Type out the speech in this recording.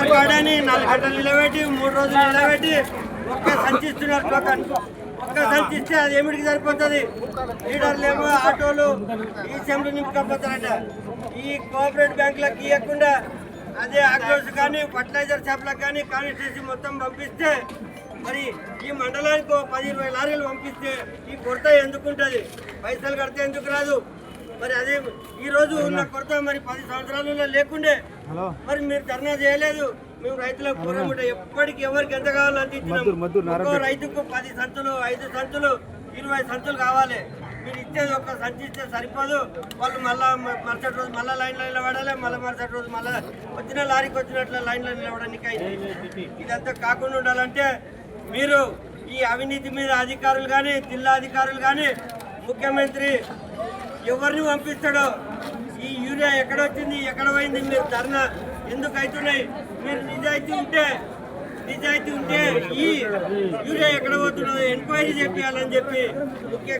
అని నాలుగు గంటలు నిలబెట్టి మూడు రోజులు నిలబెట్టి ఒక్క సంచిస్తున్నారు టోకన్ ఒక్క సంచిస్తే అది ఏమిటికి సరిపోతుంది? లీడర్లు ఏమో ఆటోలు ఈ సెంట్లు నింపుకపోతారట. ఈ కోఆపరేటివ్ బ్యాంకులకు ఇవ్వకుండా అదే ఆగ్రోస్ కానీ ఫర్టిలైజర్ షాప్లకు కానీ కాన్స్టిట్యూన్సీ మొత్తం పంపిస్తే మరి ఈ మండలానికి పది ఇరవై లారీలు పంపిస్తే ఈ కొరత ఎందుకుంటుంది పైసలు కడితే ఎందుకు రాదు? మరి అదే ఈ రోజు ఉన్న కొరత మరి పది సంవత్సరాలలో లేకుండే మరి మీరు ధర్నా చేయలేదు. మేము రైతులకు పూర్వముంటే ఎప్పటికి ఎవరికి ఎంత కావాలో అంత ఇచ్చినాం. ఒక్కో రైతుకు పది సంచులు ఐదు సంచులు ఇరవై సంచులు కావాలి. మీరు ఇచ్చేది ఒక్క సంచి ఇస్తే సరిపోదు. వాళ్ళు మళ్ళా మరుసటి రోజు మళ్ళా లైన్లో నిలబడాలి మళ్ళీ మరుసటి రోజు మళ్ళా వచ్చిన లారీకి వచ్చినట్లు లైన్లో నిలబడడానికి అయింది ఇదంతా కాకుండా ఉండాలంటే మీరు ఈ అవినీతి మీద అధికారులు కానీ జిల్లా అధికారులు కానీ ముఖ్యమంత్రి ఎవరిని పంపిస్తాడో ఈ ఎక్కడ వచ్చింది ఎక్కడ పోయింది? మీరు ధర్నా ఎందుకు అవుతున్నాయి? మీరు నిజాయితీ ఉంటే నిజాయితీ ఉంటే ఈ యూరియా ఎక్కడ పోతున్నదో ఎంక్వైరీ చెప్పాలని చెప్పి ముఖ్య